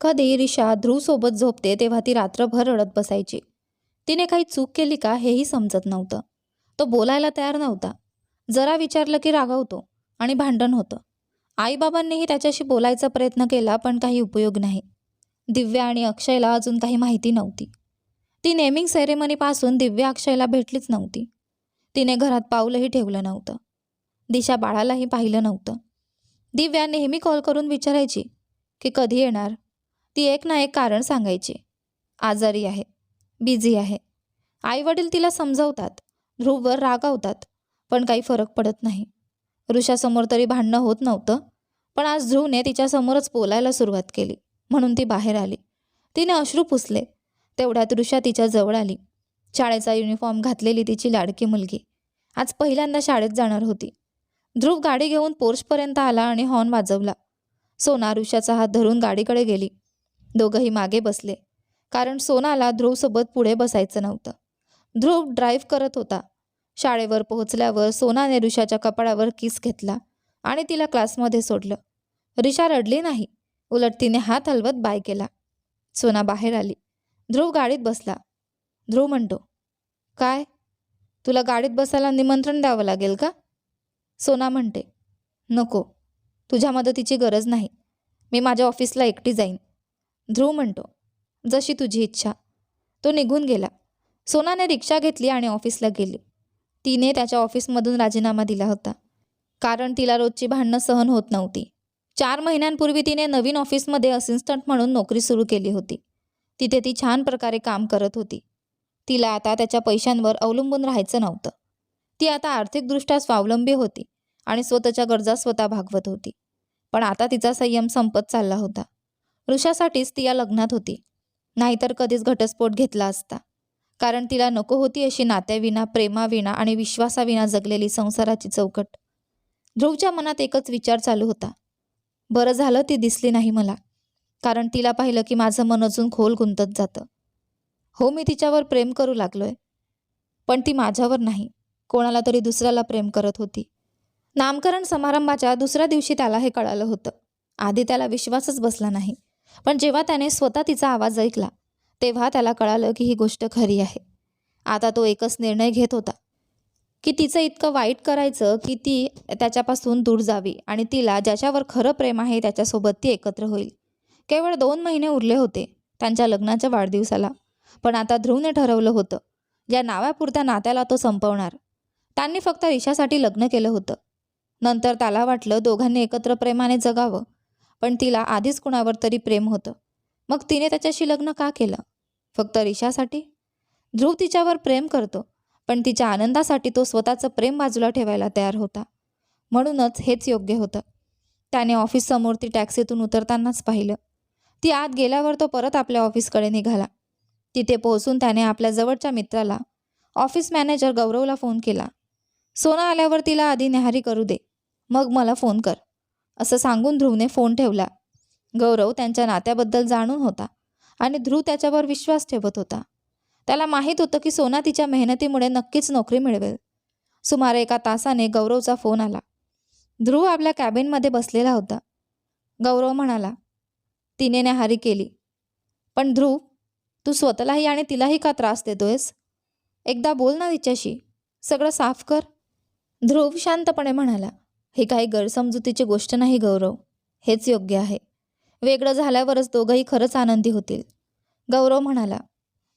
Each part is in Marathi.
कधी रिशा ध्रुवसोबत झोपते तेव्हा ती रात्रभर रडत बसायची. तिने काही चूक केली का हेही समजत नव्हतं. तो बोलायला तयार नव्हता. जरा विचारलं की रागावतो आणि भांडण होतं. आईबाबांनीही त्याच्याशी बोलायचा प्रयत्न केला पण काही उपयोग नाही. दिव्या आणि अक्षयला अजून काही माहिती नव्हती. ती नेमिंग सेरेमनीपासून दिव्या अक्षयला भेटलीच नव्हती. तिने घरात पाऊलही ठेवलं नव्हतं. दिशा बाळालाही पाहिलं नव्हतं. दिव्या नेहमी कॉल करून विचारायची की कधी येणार? ती एक ना एक कारण सांगायची. आजारी आहे बिझी आहे. आईवडील तिला समजवतात ध्रुववर रागावतात पण काही फरक पडत नाही. ऋषासमोर तरी भांडणं होत नव्हतं पण आज ध्रुवने तिच्यासमोरच बोलायला सुरुवात केली. म्हणून ती बाहेर आली. तिने अश्रू पुसले. तेवढ्यात ऋषा तिच्या जवळ आली. शाळेचा युनिफॉर्म घातलेली तिची लाडकी मुलगी. आज पहिल्यांदा शाळेत जाणार होती. ध्रुव गाडी घेऊन पोर्चपर्यंत आला आणि हॉर्न वाजवला. सोना ऋषाचा हात धरून गाडीकडे गेली. दोघंही मागे बसले. कारण सोनाला ध्रुवसोबत पुढे बसायचं नव्हतं. ध्रुव ड्राईव्ह करत होता. शाळेवर पोहोचल्यावर सोनाने ऋषाच्या कपाळावर किस घेतला आणि तिला क्लासमध्ये सोडलं. ऋषा रडली नाही. उलट तिने हात हलवत बाय केला. सोना बाहेर आली. ध्रुव गाडीत बसला. ध्रुव म्हणतो काय? तुला गाडीत बसायला निमंत्रण द्यावं लागेल का? सोना म्हणते नको. तुझ्या मदतीची गरज नाही. मी माझ्या ऑफिसला एकटी जाईन. ध्रुव म्हणतो जशी तुझी इच्छा. तो निघून गेला. सोनाने रिक्षा घेतली आणि ऑफिसला गेली. तिने त्याच्या ऑफिसमधून राजीनामा दिला होता कारण तिला रोजची भांडणं सहन होत नव्हती. चार महिन्यांपूर्वी तिने नवीन ऑफिसमध्ये असिस्टंट म्हणून नोकरी सुरू केली होती. तिथे ती छान प्रकारे काम करत होती. तिला आता त्याच्या पैशांवर अवलंबून राहायचं नव्हतं. ती आता आर्थिकदृष्ट्या स्वावलंबी होती आणि स्वतःच्या गरजा स्वतः भागवत होती. पण आता तिचा संयम संपत चालला होता. ऋषासाठीच ती या लग्नात होती. नाहीतर कधीच घटस्फोट घेतला असता. कारण तिला नको होती अशी नात्याविना प्रेमाविना आणि विश्वासाविना जगलेली संसाराची चौकट. ध्रुवच्या मनात एकच विचार चालू होता. बरं झालं ती दिसली नाही मला. कारण तिला पाहिलं की माझं मन अजून खोल गुंतत जातं. हो मी तिच्यावर प्रेम करू लागलोय. पण ती माझ्यावर नाही. कोणाला तरी दुसऱ्याला प्रेम करत होती. नामकरण समारंभाच्या दुसऱ्या दिवशी त्याला हे कळालं होतं. आधी त्याला विश्वासच बसला नाही. पण जेव्हा त्याने स्वतः तिचा आवाज ऐकला तेव्हा त्याला कळालं की ही गोष्ट खरी आहे. आता तो एकच निर्णय घेत होता की तिचं इतकं वाईट करायचं की ती त्याच्यापासून दूर जावी आणि तिला ज्याच्यावर खरं प्रेम आहे त्याच्यासोबत ती एकत्र होईल. केवळ दोन महिने उरले होते त्यांच्या लग्नाच्या वाढदिवसाला पण आता ध्रुवने ठरवलं होतं या नावापुरत्या नात्याला तो संपवणार. त्यांनी फक्त ईशासाठी लग्न केलं होतं. नंतर त्याला वाटलं दोघांनी एकत्र प्रेमाने जगावं पण तिला आधीच कुणावर तरी प्रेम होतं. मग तिने त्याच्याशी लग्न का केलं? फक्त रिशासाठी ध्रुव तिच्यावर प्रेम करतो पण तिच्या आनंदासाठी तो स्वतःचं प्रेम बाजूला ठेवायला तयार होता. म्हणूनच हेच योग्य होतं. त्याने ऑफिससमोर ती टॅक्सीतून उतरतानाच पाहिलं. ती आत गेल्यावर तो परत आपल्या ऑफिसकडे निघाला. तिथे पोहोचून त्याने आपल्या जवळच्या मित्राला ऑफिस मॅनेजर गौरवला फोन केला. सोना आल्यावर तिला आधी न्याहारी करू दे. मग मला फोन कर. असं सांगून ध्रुवने फोन ठेवला. गौरव त्यांच्या नात्याबद्दल जाणून होता आणि ध्रुव त्याच्यावर विश्वास ठेवत होता. त्याला माहीत होतं की सोना तिच्या मेहनतीमुळे नक्कीच नोकरी मिळवेल. सुमारे एका तासाने गौरवचा फोन आला. ध्रुव आपल्या कॅबिनमध्ये बसलेला होता. गौरव म्हणाला तिने न्याहारी केली. पण ध्रुव तू स्वतःलाही आणि तिलाही का त्रास देतोयस? एकदा बोल ना तिच्याशी. सगळं साफ कर. ध्रुव शांतपणे म्हणाला ही काही गैरसमजुतीची गोष्ट नाही गौरव. हेच योग्य आहे. वेगळं झाल्यावरच दोघंही खरंच आनंदी होतील. गौरव म्हणाला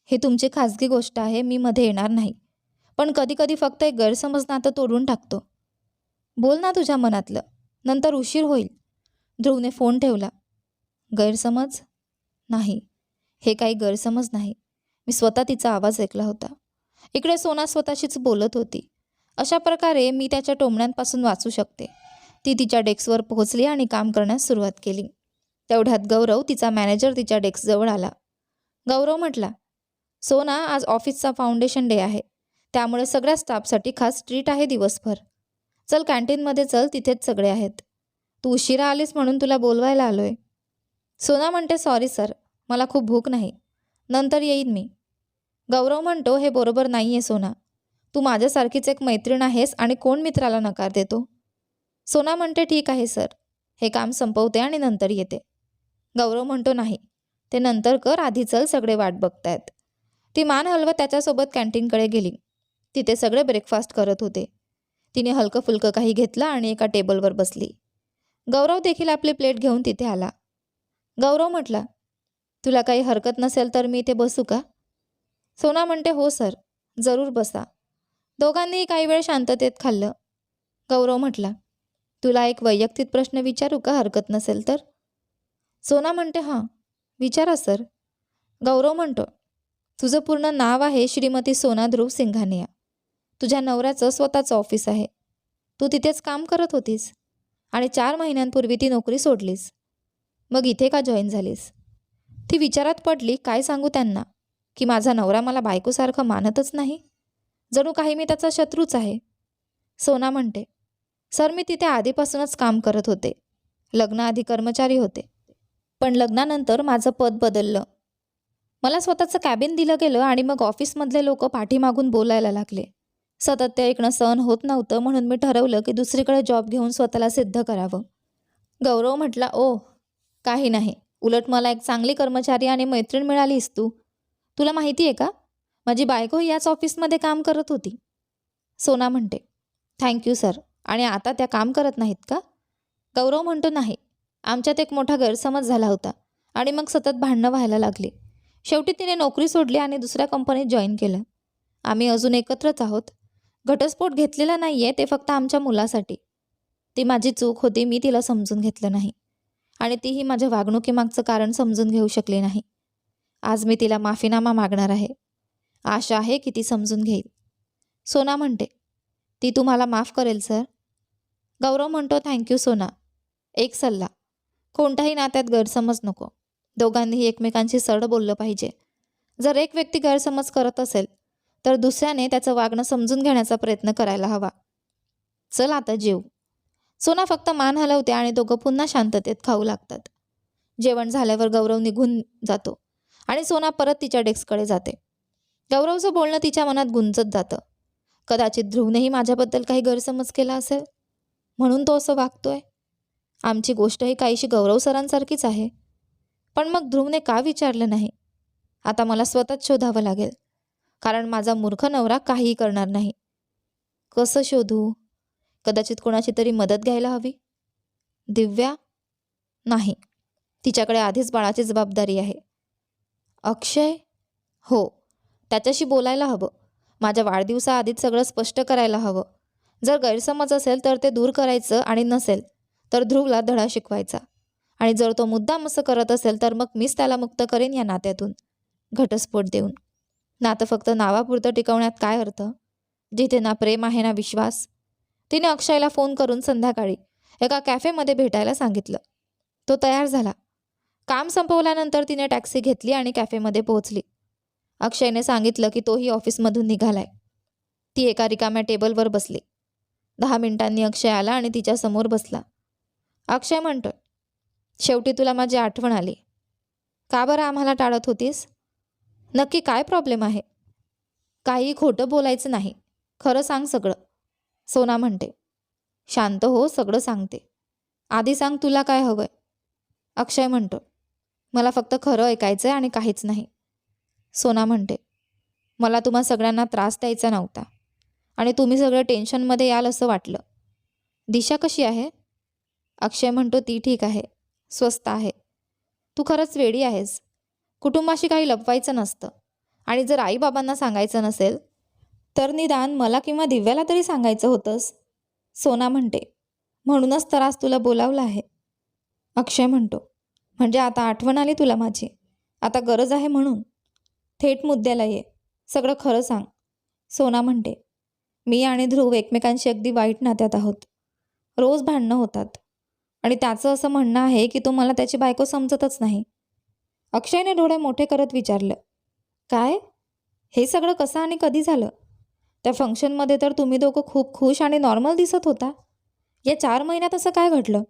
ही तुमची खाजगी गोष्ट आहे मी मध्ये येणार नाही. पण कधीकधी फक्त एक गैरसमज नातं तोडून टाकतो. बोल ना तुझ्या मनातलं. नंतर उशीर होईल. ध्रुवने फोन ठेवला. गैरसमज? नाही. हे काही गैरसमज नाही. मी स्वतः तिचा आवाज ऐकला होता. इकडे सोना स्वतःशीच बोलत होती. अशा प्रकारे मी त्याच्या टोमण्यांपासून वाचू शकते. ती तिच्या डेस्कवर पोहोचली आणि काम करण्यास सुरुवात केली. तेवढ्यात गौरव तिचा मॅनेजर तिच्या डेस्कजवळ आला. गौरव म्हटला सोना आज ऑफिसचा फाउंडेशन डे आहे. त्यामुळे सगळ्या स्टाफसाठी खास ट्रीट आहे दिवसभर. चल कॅन्टीनमध्ये चल तिथेच सगळे आहेत. तू उशिरा आलीस म्हणून तुला बोलवायला आलोय. सोना म्हणते सॉरी सर मला खूप भूक नाही. नंतर येईन मी. गौरव म्हणतो हे बरोबर नाही आहे सोना. तू माझ्यासारखीच एक मैत्रीण आहेस आणि कोण मित्राला नकार देतो? सोना म्हणते ठीक आहे सर. हे काम संपवते आणि नंतर येते. गौरव म्हणतो नाही. ते नंतर कर आधी चल सगळे वाट बघतायत. ती मान हलवत त्याच्यासोबत कॅन्टीनकडे गेली. तिथे सगळे ब्रेकफास्ट करत होते. तिने हलकं फुलकं काही घेतलं आणि एका टेबलवर बसली. गौरव देखील आपली प्लेट घेऊन तिथे आला. गौरव म्हटला तुला काही हरकत नसेल तर मी इथे बसू का? सोना म्हणते हो सर. जरूर बसा. दोघांनीही काही वेळ शांततेत खाल्लं. गौरव म्हटला तुला एक वैयक्तिक प्रश्न विचारू का? हरकत नसेल तर. सोना म्हणते हां. विचारा सर. गौरव म्हणतो तुझं पूर्ण नाव आहे श्रीमती सोना ध्रुव सिंघानिया. तुझ्या नवऱ्याचं स्वतःचं ऑफिस आहे. तू तिथेच काम करत होतीस आणि चार महिन्यांपूर्वी ती नोकरी सोडलीस. मग इथे का जॉईन झालीस? ती विचारात पडली काय सांगू त्यांना? की माझा नवरा मला बायकोसारखं मानतच नाही. जणू काही मी त्याचा शत्रूच आहे. सोना म्हणते सर मी तिथे आधीपासूनच काम करत होते. लग्नाआधी कर्मचारी होते. पण लग्नानंतर माझं पद बदललं. मला स्वतःचं कॅबिन दिलं गेलं आणि मग ऑफिसमधले लोक पाठीमागून बोलायला लागले. सतत ते ऐकणं सहन होत नव्हतं म्हणून मी ठरवलं की दुसरीकडे जॉब घेऊन स्वतःला सिद्ध करावं. गौरव म्हटला ओ काही नाही. उलट मला एक चांगली कर्मचारी आणि मैत्रीण मिळालीस तू. तुला माहिती आहे का? माझी बायको याच ऑफिसमध्ये काम करत होती. सोना म्हणते थँक्यू सर आणि आता त्या काम करत नाहीत का? गौरव म्हणतो नाही. आमच्यात एक मोठा गैरसमज झाला होता आणि मग सतत भांडणं व्हायला लागली. शेवटी तिने नोकरी सोडली आणि दुसऱ्या कंपनीत जॉईन केलं. आम्ही अजून एकत्रच आहोत. घटस्फोट घेतलेला नाही आहे ते फक्त आमच्या मुलासाठी. ती माझी चूक होती मी तिला समजून घेतलं नाही. आणि तीही माझ्या वागणुकीमागचं कारण समजून घेऊ शकली नाही. आज मी तिला माफीनामा मागणार आहे. आशा आहे की ती समजून घेईल. सोना म्हणते ती तुम्हाला माफ करेल सर. गौरव म्हणतो थँक्यू सोना. एक सल्ला कोणत्याही नात्यात गैरसमज नको. दोघांनीही एकमेकांशी सरळ बोललं पाहिजे. जर एक व्यक्ती गैरसमज करत असेल तर दुसऱ्याने त्याचं वागणं समजून घेण्याचा प्रयत्न करायला हवा. चल आता जेव सोना फक्त मान हलवते आणि दोघं पुन्हा शांततेत खाऊ लागतात. जेवण झाल्यावर गौरव निघून जातो आणि सोना परत तिच्या डेस्ककडे जाते. गौरवचं बोलणं तिच्या मनात गुंजत जातं. कदाचित ध्रुवनेही माझ्याबद्दल काही गैरसमज केला असेल. म्हणून तो असं वागतोय. आमची गोष्टही काहीशी गौरव सरांसारखीच आहे. पण मग ध्रुवने का विचारलं नाही? आता मला स्वतःच शोधावं लागेल. कारण माझा मूर्ख नवरा काहीही करणार नाही. कसं शोधू? कदाचित कोणाची तरी मदत घ्यायला हवी? दिव्या? नाही. तिच्याकडे आधीच बाळाची जबाबदारी आहे. अक्षय? हो. त्याच्याशी बोलायला हवं. माझ्या वाढदिवसाआधीच सगळं स्पष्ट करायला हवं. जर गैरसमज असेल तर ते दूर करायचं आणि नसेल तर ध्रुवला धडा शिकवायचा. आणि जर तो मुद्दाम असं करत असेल तर मग मीच त्याला मुक्त करेन या नात्यातून. घटस्फोट देऊन. नातं फक्त नावापुरतं टिकवण्यात काय अर्थ? जिथे ना प्रेम आहे ना विश्वास. तिने अक्षयला फोन करून संध्याकाळी एका कॅफेमध्ये भेटायला सांगितलं. तो तयार झाला. काम संपवल्यानंतर तिने टॅक्सी घेतली आणि कॅफेमध्ये पोहोचली. अक्षयने सांगितलं की तोही ऑफिसमधून निघालाय. ती एका रिकाम्या टेबलवर बसली. दहा मिनिटांनी अक्षय आला आणि तिच्यासमोर बसला. अक्षय म्हणतोय शेवटी तुला माझी आठवण आली. का बरं आम्हाला टाळत होतीस? नक्की काय प्रॉब्लेम आहे? काही खोटं बोलायचं नाही. खरं सांग सगळं. सोना म्हणते शांत हो सगळं सांगते. आधी सांग तुला काय हवंय. अक्षय म्हणतो मला फक्त खरं ऐकायचं आहे आणि काहीच नाही. सोना म्हणते मला तुम्हा सगळ्यांना त्रास द्यायचा नव्हता आणि तुम्ही सगळं टेन्शनमध्ये याल असं वाटलं. दिशा कशी आहे? अक्षय म्हणतो ती ठीक आहे स्वस्त आहे. तू खरंच वेडी आहेस. कुटुंबाशी काही लपवायचं नसतं आणि जर आईबाबांना सांगायचं नसेल तर निदान मला किंवा दिव्याला तरी सांगायचं होतंस. सोना म्हणते म्हणूनच तर आज तुला बोलावलं आहे. अक्षय म्हणतो म्हणजे आता आठवण आली तुला माझी. आता गरज आहे म्हणून. थेट मुद्द्याला ये. सगळं खरं सांग. सोना म्हणते मी आणि ध्रुव एकमेकांशी अगदी वाईट नात्यात आहोत. रोज भांडणं होतात. आणि त्याचं असं म्हणणं आहे की तो मला त्याची बायको समजतच नाही. अक्षयने डोळे मोठे करत विचारलं काय? हे सगळं कसं आणि कधी झालं? त्या फंक्शनमध्ये तर तुम्ही दोघं खूप खुश आणि नॉर्मल दिसत होता. या चार महिन्यात असं काय घडलं?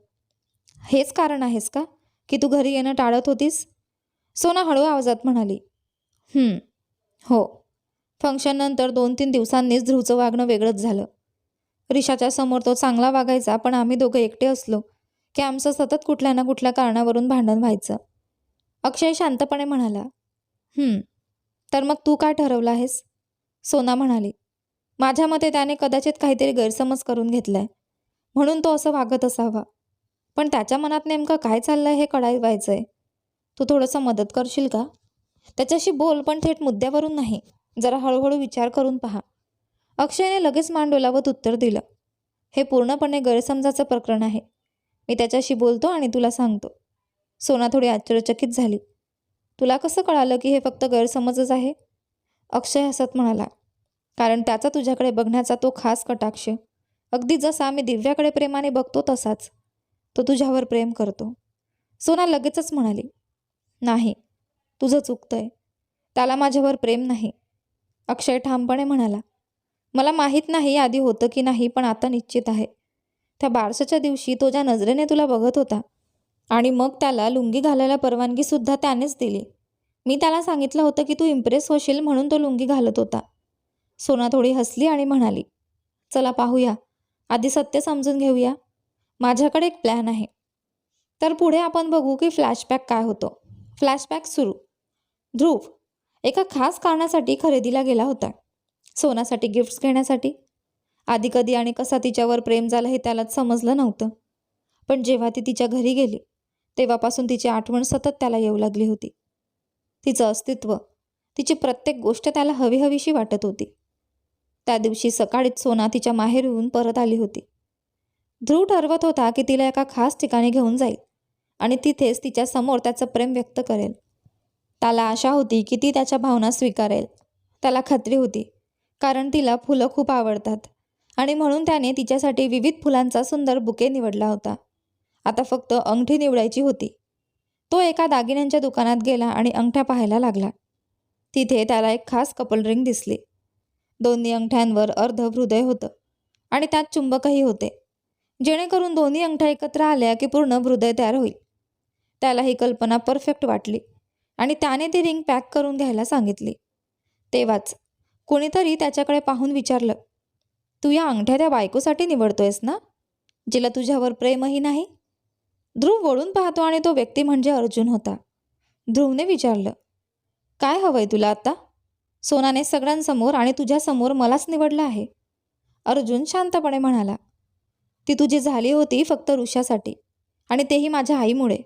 हेच कारण आहेस का की तू घरी येणं टाळत होतीस? सोना हळू आवाजात म्हणाली हो. फंक्शननंतर दोन तीन दिवसांनीच ध्रुवचं वागणं वेगळंच झालं. रिशाच्या समोर तो चांगला वागायचा पण आम्ही दोघं एकटे असलो की आमचं सतत कुठल्या ना कुठल्या कारणावरून भांडण व्हायचं. अक्षय शांतपणे म्हणाला तर मग तू काय ठरवलं आहेस? सोना म्हणाली माझ्या मते त्याने कदाचित काहीतरी गैरसमज करून घेतलाय. म्हणून तो असं वागत असावा. पण त्याच्या मनात नेमकं काय चाललंय हे कळायवायचंय. तू थोडंसं मदत करशील का? त्याच्याशी बोल पण थेट मुद्द्यावरून नाही. जरा हळूहळू विचार करून पहा. अक्षयने लगेच मान डोलावत उत्तर दिलं. हे पूर्णपणे गैरसमजाचं प्रकरण आहे. मी त्याच्याशी बोलतो आणि तुला सांगतो. सोना थोडी आश्चर्यचकित झाली. तुला कसं कळालं की हे फक्त गैरसमजच आहे? अक्षय हसत म्हणाला. कारण त्याचा तुझ्याकडे बघण्याचा तो खास कटाक्ष. अगदी जसा मी दिव्याकडे प्रेमाने बघतो तसाच. तो तुझ्यावर प्रेम करतो. सोना लगेचच म्हणाली. नाही. तुझं चुकतंय. त्याला माझ्यावर प्रेम नाही. अक्षय ठामपणे म्हणाला मला माहीत नाही आधी होतं की नाही पण आता निश्चित आहे. त्या बारसाच्या दिवशी तो ज्या नजरेने तुला बघत होता आणि मग त्याला लुंगी घालायला परवानगीसुद्धा त्यानेच दिली. मी त्याला सांगितलं होतं की तू इम्प्रेस होशील म्हणून तो लुंगी घालत होता. सोना थोडी हसली आणि म्हणाली चला पाहूया. आधी सत्य समजून घेऊया. माझ्याकडे एक प्लॅन आहे. तर पुढे आपण बघू की फ्लॅशबॅक काय होतो. फ्लॅशबॅक सुरू. ध्रुव एका खास कारणासाठी खरेदीला गेला होता. सोनासाठी गिफ्ट्स घेण्यासाठी. आधी कधी आणि कसा तिच्यावर प्रेम झालं हे त्यालाच समजलं नव्हतं. पण जेव्हा ती तिच्या घरी गेली तेव्हापासून तिची आठवण सतत त्याला येऊ लागली होती. तिचं अस्तित्व तिची प्रत्येक गोष्ट त्याला हवी हवीशी वाटत होती. त्या दिवशी सकाळीच सोना तिच्या माहेरहून परत आली होती. ध्रुव ठरवत होता की तिला एका खास ठिकाणी घेऊन जाईल आणि तिथेच तिच्या समोर त्याचं प्रेम व्यक्त करेल. त्याला आशा होती की ती त्याच्या भावना स्वीकारेल. त्याला खात्री होती कारण तिला फुलं खूप आवडतात. आणि म्हणून त्याने तिच्यासाठी विविध फुलांचा सुंदर बुके निवडला होता. आता फक्त अंगठी निवडायची होती. तो एका दागिन्यांच्या दुकानात गेला आणि अंगठ्या पाहायला लागला. तिथे त्याला एक खास कपल रिंग दिसली. दोन्ही अंगठ्यांवर अर्ध हृदय होतं आणि त्यात चुंबकही होते. जेणेकरून दोन्ही अंगठ्या एकत्र आल्या की पूर्ण हृदय तयार होईल. त्याला ही कल्पना परफेक्ट वाटली. आणि त्याने ती रिंग पॅक करून घ्यायला सांगितली. तेव्हाच कुणीतरी त्याच्याकडे पाहून विचारलं तू या अंगठ्या त्या बायकोसाठी निवडतोयस ना जिला तुझ्यावर प्रेमही नाही? ध्रुव वळून पाहतो आणि तो व्यक्ती म्हणजे अर्जुन होता. ध्रुवने विचारलं काय हवंय तुला आता? सोनाने सगळ्यांसमोर आणि तुझ्यासमोर मलाच निवडलं आहे. अर्जुन शांतपणे म्हणाला ती तुझी झाली होती फक्त ऋषासाठी आणि तेही माझ्या आईमुळे.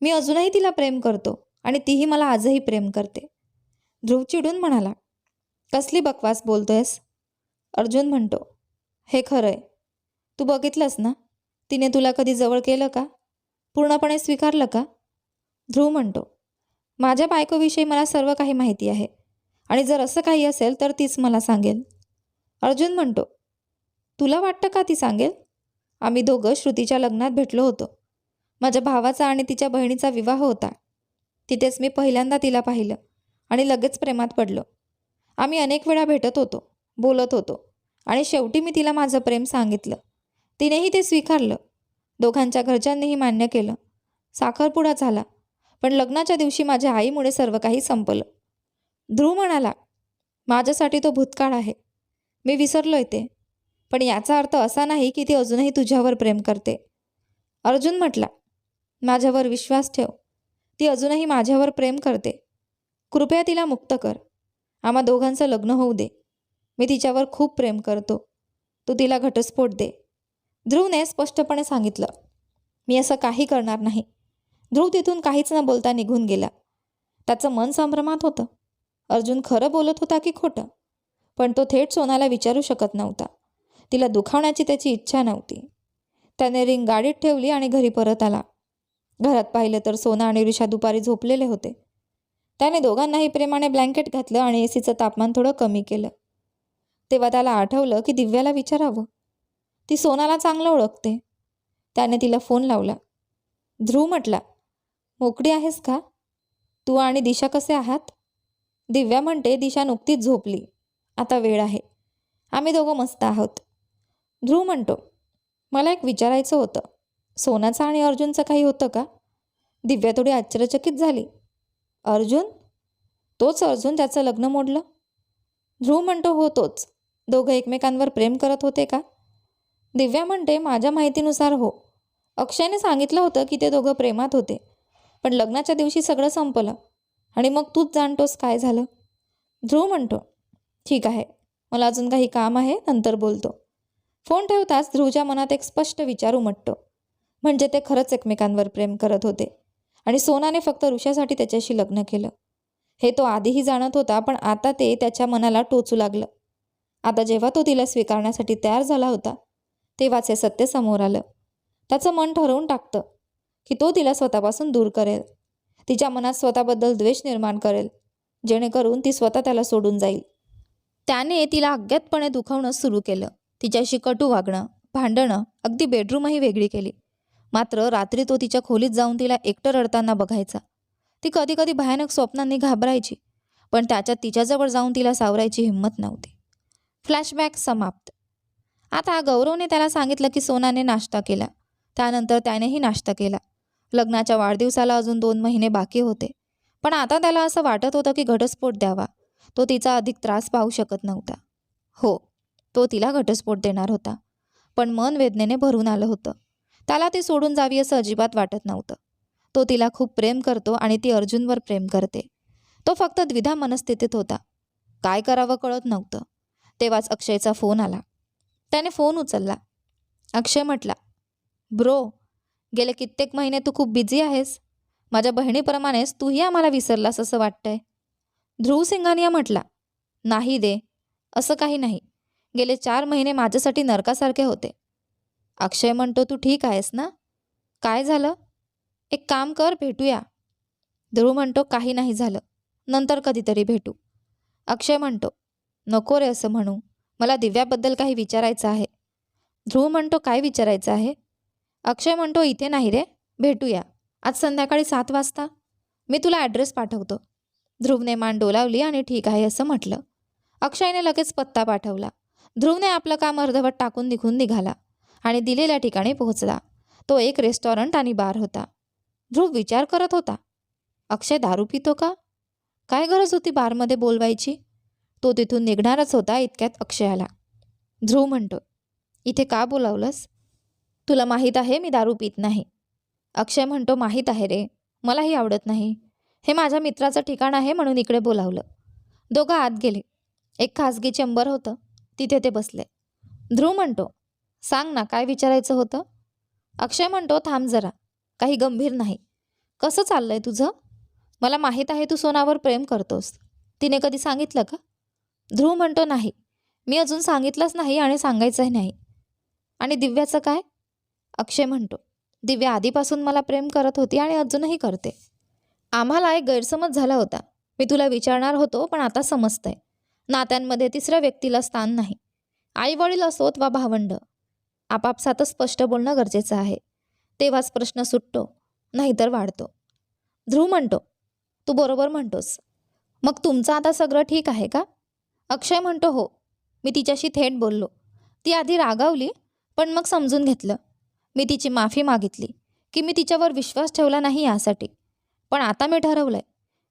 मी अजूनही तिला प्रेम करतो. आणि तीही मला आजही प्रेम करते. ध्रुव चिडून म्हणाला कसली बकवास बोलतोयस? अर्जुन म्हणतो हे खरं आहे तू बघितलंस ना? तिने तुला कधी जवळ केलं का? पूर्णपणे स्वीकारलं का? ध्रुव म्हणतो माझ्या बायकोविषयी मला सर्व काही माहिती आहे आणि जर असं काही असेल तर तीच मला सांगेल. अर्जुन म्हणतो तुला वाटतं का ती सांगेल? आम्ही दोघं श्रुतीच्या लग्नात भेटलो होतो. माझ्या भावाचा आणि तिच्या बहिणीचा विवाह होता. तिथेच मी पहिल्यांदा तिला पाहिलं आणि लगेच प्रेमात पडलो. आम्ही अनेक वेळा भेटत होतो बोलत होतो आणि शेवटी मी तिला माझं प्रेम सांगितलं. तिनेही ते स्वीकारलं. दोघांच्या घरच्यांनीही मान्य केलं. साखरपुडा झाला पण लग्नाच्या दिवशी माझ्या आईमुळे सर्व काही संपलं. ध्रुव म्हणाला माझ्यासाठी तो भूतकाळ आहे. मी विसरलोय ते पण याचा अर्थ असा नाही की ती अजूनही तुझ्यावर प्रेम करते. अर्जुन म्हटला माझ्यावर विश्वास ठेव. ती अजूनही माझ्यावर प्रेम करते. कृपया तिला मुक्त कर. आम्हा दोघांचं लग्न होऊ दे. मी तिच्यावर खूप प्रेम करतो. तू तिला घटस्फोट दे. ध्रुवने स्पष्टपणे सांगितलं. मी असं काही करणार नाही. ध्रुव तिथून काहीच न बोलता निघून गेला. त्याचं मन संभ्रमात होतं. अर्जुन खरं बोलत होता की खोटं? पण तो थेट सोनाला विचारू शकत नव्हता. तिला दुखावण्याची त्याची इच्छा नव्हती. त्याने रिंग गाडीत ठेवली आणि घरी परत आला. घरात पाहिलं तर सोना आणि ऋषा दुपारी झोपलेले होते. त्याने दोघांनाही प्रेमाने ब्लँकेट घातलं आणि एसीचं तापमान थोडं कमी केलं. तेव्हा त्याला आठवलं की दिव्याला विचारावं. ती सोनाला चांगलं ओळखते. त्याने तिला फोन लावला. ध्रुव म्हटला मोकळी आहेस का? तू आणि दिशा कसे आहात? दिव्या म्हणते दिशा नुकतीच झोपली. आता वेळ आहे. आम्ही दोघं मस्त आहोत. ध्रुव म्हणतो मला एक विचारायचं होतं. सोनाचं आणि अर्जुनचं काही होतं का? दिव्या थोडी आश्चर्यचकित झाली. अर्जुन? तोच अर्जुन त्याचं लग्न मोडलं? ध्रुव म्हणतो हो तोच. दोघं एकमेकांवर प्रेम करत होते का? दिव्या म्हणते माझ्या माहितीनुसार हो. अक्षयने सांगितलं होतं की ते दोघं प्रेमात होते. पण लग्नाच्या दिवशी सगळं संपलं. आणि मग तूच जाणतोस काय झालं? ध्रुव म्हणतो ठीक आहे. मला अजून काही काम आहे नंतर बोलतो. फोन ठेवताच ध्रुवच्या मनात एक स्पष्ट विचार उमटतो. म्हणजे ते खरंच एकमेकांवर प्रेम करत होते. आणि सोनाने फक्त ऋषासाठी त्याच्याशी लग्न केलं. हे तो आधीही जाणत होता पण आता ते त्याच्या मनाला टोचू लागलं. आता जेव्हा तो तिला स्वीकारण्यासाठी तयार झाला होता तेव्हाच हे सत्य समोर आलं. त्याचं मन ठरवून टाकतं की तो तिला स्वतःपासून दूर करेल. तिच्या मनात स्वतःबद्दल द्वेष निर्माण करेल जेणेकरून ती स्वतः त्याला सोडून जाईल. त्याने तिला अज्ञातपणे दुखवणं सुरू केलं. तिच्याशी कटू वागणं भांडणं अगदी बेडरूमही वेगळी केली. मात्र रात्री तो तिच्या खोलीत जाऊन तिला एकटं रडताना बघायचा. ती कधी कधी भयानक स्वप्नांनी घाबरायची पण त्याच्यात तिच्याजवळ जाऊन तिला सावरायची हिंमत नव्हती. फ्लॅशबॅक समाप्त. आता गौरवने त्याला सांगितलं की सोनाने नाश्ता केला. त्यानंतर त्यानेही नाश्ता केला. लग्नाच्या वाढदिवसाला अजून दोन महिने बाकी होते. पण आता त्याला असं वाटत होतं की घटस्फोट द्यावा. तो तिचा अधिक त्रास पाहू शकत नव्हता. हो तो तिला घटस्फोट देणार होता. पण मन वेदनेने भरून आलं होतं. त्याला ती सोडून जावी असं अजिबात वाटत नव्हतं. तो तिला खूप प्रेम करतो आणि ती अर्जुनवर प्रेम करते. तो फक्त द्विधा मनस्थितीत होता. काय करावं कळत नव्हतं. तेव्हाच अक्षयचा फोन आला. त्याने फोन उचलला. अक्षय म्हटला ब्रो गेले कित्येक महिने तू खूप बिझी आहेस. माझ्या बहिणीप्रमाणेच तूही आम्हाला विसरलास असं वाटतंय. ध्रुव सिंघानिया म्हटला नाही दे. असं काही नाही. गेले चार महिने माझ्यासाठी नरकासारखे होते. अक्षय म्हणतो तू ठीक आहेस ना? काय झालं? एक काम कर भेटूया. ध्रुव म्हणतो काही नाही झालं. नंतर कधीतरी भेटू. अक्षय म्हणतो नको रे असं म्हणू. मला दिव्याबद्दल काही विचारायचं आहे. ध्रुव म्हणतो काय विचारायचं आहे? अक्षय म्हणतो इथे नाही रे. भेटूया. आज संध्याकाळी सात वाजता. मी तुला ॲड्रेस पाठवतो. ध्रुवने मान डोलावली आणि ठीक आहे असं म्हटलं. अक्षयने लगेच पत्ता पाठवला. ध्रुवने आपलं काम अर्धवट टाकून निघून निघाला. आणि दिलेल्या ठिकाणी पोहोचला. तो एक रेस्टॉरंट आणि बार होता. ध्रुव विचार करत होता अक्षय दारू पितो का? काय गरज होती बारमध्ये बोलवायची? तो तिथून निघणारच होता इतक्यात अक्षय आला ध्रुव म्हणतो इथे का बोलावलंस? तुला माहीत आहे मी दारू पित नाही. अक्षय म्हणतो माहीत आहे रे मलाही आवडत नाही. हे माझ्या मित्राचं ठिकाण आहे म्हणून इकडे बोलावलं. दोघं आत गेले. एक खाजगी चेंबर होतं. तिथे ते बसले. ध्रुव म्हणतो सांग ना काय विचारायचं होतं? अक्षय म्हणतो थांब जरा काही गंभीर नाही. कसं चाललंय तुझं? मला माहीत आहे तू सोनावर प्रेम करतोस. तिने कधी सांगितलं का? ध्रुव म्हणतो नाही. मी अजून सांगितलंच नाही आणि सांगायचंही नाही. आणि दिव्याचं काय? अक्षय म्हणतो दिव्या आधीपासून मला प्रेम करत होती आणि अजूनही करते. आम्हाला एक गैरसमज झाला होता. मी तुला विचारणार होतो पण आता समजतंय. नात्यांमध्ये तिसऱ्या व्यक्तीला स्थान नाही. आई वडील असोत वा भावंड आपापसातच स्पष्ट बोलणं गरजेचं आहे. तेव्हाच प्रश्न सुटतो नाहीतर वाढतो. ध्रुव म्हणतो तू बरोबर म्हणतोस. मग तुमचं आता सगळं ठीक आहे का? अक्षय म्हणतो हो. मी तिच्याशी थेट बोललो. ती आधी रागावली पण मग समजून घेतलं. मी तिची माफी मागितली की मी तिच्यावर विश्वास ठेवला नाही यासाठी. पण आता मी ठरवलंय.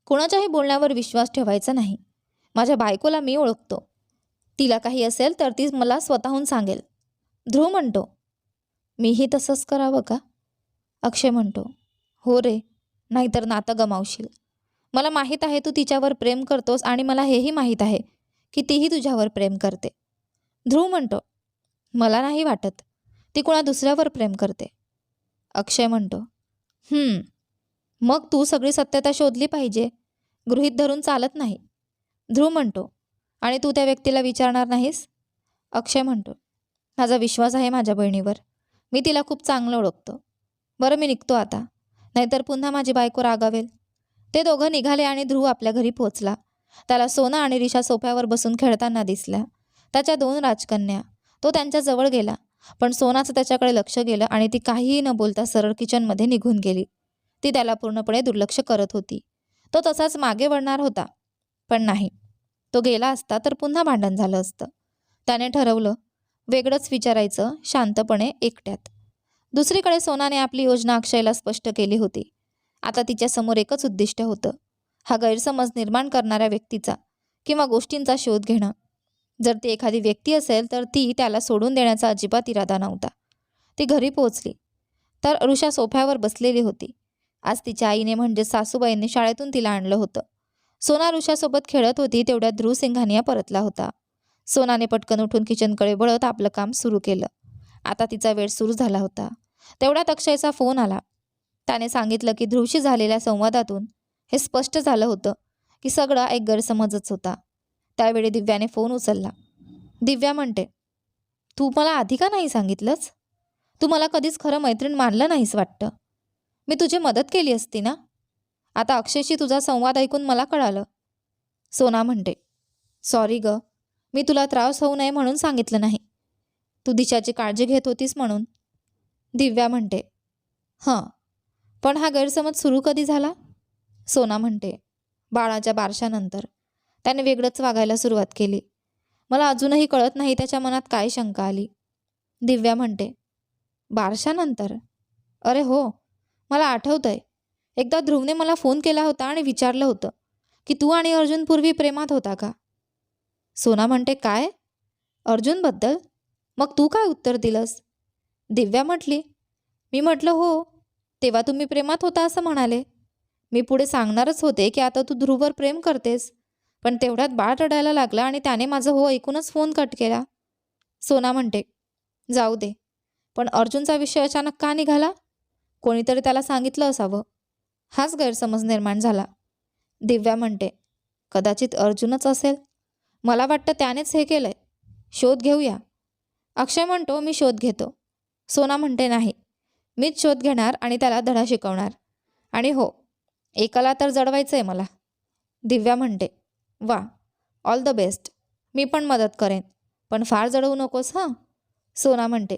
कुणाच्याही बोलण्यावर विश्वास ठेवायचा नाही. माझ्या बायकोला मी ओळखतो. तिला काही असेल तर ती मला स्वतःहून सांगेल. ध्रुव म्हणतो. मीही तसंच करावं का? अक्षय म्हणतो. हो रे नाहीतर नातं गमावशील. मला माहीत आहे तू तिच्यावर प्रेम करतोस आणि मला हेही माहीत आहे की तीही तुझ्यावर प्रेम करते. ध्रुव म्हणतो. मला नाही वाटत. ती कुणा दुसऱ्यावर प्रेम करते. अक्षय म्हणतो. मग तू सगळी सत्यता शोधली पाहिजे. गृहीत धरून चालत नाही. ध्रुव म्हणतो. आणि तू त्या व्यक्तीला विचारणार नाहीस? अक्षय म्हणतो. माझा विश्वास आहे माझ्या बहिणीवर. मी तिला खूप चांगलं ओळखतो. बरं मी निघतो आता. नाहीतर पुन्हा माझी बायको रागावेल. ते दोघं निघाले आणि ध्रुव आपल्या घरी पोचला त्याला सोना आणि रिशा सोफ्यावर बसून खेळताना दिसल्या. त्याच्या दोन राजकन्या. तो त्यांच्या जवळ गेला. पण सोनाचं त्याच्याकडे लक्ष गेलं आणि ती काहीही न बोलता सरळ किचनमध्ये निघून गेली. ती त्याला पूर्णपणे दुर्लक्ष करत होती. तो तसाच मागे वळणार होता. पण नाही. तो गेला असता तर पुन्हा भांडण झालं असतं. त्याने ठरवलं वेगळंच विचारायचं शांतपणे एकट्यात. दुसरीकडे सोनाने आपली योजना अक्षयला स्पष्ट केली होती. आता तिच्यासमोर एकच उद्दिष्ट होतं. हा गैरसमज निर्माण करणाऱ्या व्यक्तीचा किंवा गोष्टींचा शोध घेणं. जर ती एखादी व्यक्ती असेल तर ती त्याला सोडून देण्याचा अजिबात इरादा नव्हता. ती घरी पोहोचली. तर ऋषा सोफ्यावर बसलेली होती. आज तिच्या आईने म्हणजे सासूबाईंनी शाळेतून तिला आणलं होतं. सोना ऋषासोबत खेळत होती तेवढ्या ध्रुव सिंघानिया परतला होता. सोनाने पटकन उठून किचनकडे वळत आपलं काम सुरू केलं. आता तिचा वेळ सुरू झाला होता. तेवढ्यात अक्षयचा फोन आला. त्याने सांगितलं की ध्रुवशी झालेल्या संवादातून हे स्पष्ट झालं होतं की सगळा एक गैरसमजच होता. त्यावेळी दिव्याने फोन उचलला. दिव्या म्हणते तू मला आधी का नाही सांगितलंच तू मला कधीच खरं मैत्रीण मानलं नाहीस वाटतं. मी तुझी मदत केली असती ना? आता अक्षयशी तुझा संवाद ऐकून मला कळालं. सोना म्हणते सॉरी ग. मी तुला त्रास होऊ नये म्हणून सांगितलं नाही. तू दिशाची काळजी घेत होतीस म्हणून. दिव्या म्हणते हां पण हा गैरसमज सुरू कधी झाला? सोना म्हणते बाळाच्या बारशानंतर. त्याने वेगळंच वागायला सुरुवात केली. मला अजूनही कळत नाही त्याच्या मनात काय शंका आली. दिव्या म्हणते बारशानंतर? अरे हो मला आठवतंय. एकदा ध्रुवने मला फोन केला होता आणि विचारलं होतं की तू आणि अर्जुन पूर्वी प्रेमात होता का? सोना म्हणते काय? अर्जुनबद्दल? मग तू काय उत्तर दिलंस? दिव्या म्हटली मी म्हटलं हो तेव्हा तुम्ही प्रेमात होता असं म्हणाले. मी पुढे सांगणारच होते की आता तू ध्रुववर प्रेम करतेस. पण तेवढ्यात बाळ रडायला लागला आणि त्याने माझं हो ऐकूनच फोन कट केला. सोना म्हणते जाऊ दे. पण अर्जुनचा विषय अचानक का निघाला? कोणीतरी त्याला सांगितलं असावं. हाच गैरसमज निर्माण झाला. दिव्या म्हणते कदाचित अर्जुनच असेल. मला वाटतं त्यानेच हे केलंय. शोध घेऊया. अक्षय म्हणतो मी शोध घेतो. सोना म्हणते नाही. मीच शोध घेणार आणि त्याला धडा शिकवणार. आणि हो एकाला तर जडवायचं आहे मला. दिव्या म्हणते वा ऑल द बेस्ट मी पण मदत करेन. पण फार जडवू नकोस हां? सोना म्हणते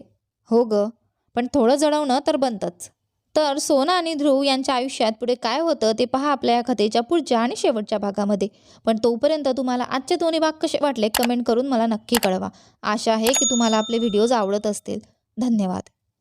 हो ग पण थोडं जडवणं तर बनतंच. तर सोना आणि ध्रुव यांच्या आयुष्यात पुढे काय होतं ते पहा आपल्या या कथेच्या पुढच्या आणि शेवटच्या भागामध्ये. पण तोपर्यंत तुम्हाला आजचे दोन्ही भाग कसे वाटले कमेंट करून मला नक्की कळवा. आशा आहे की तुम्हाला आपले व्हिडिओज आवडत असतील. धन्यवाद.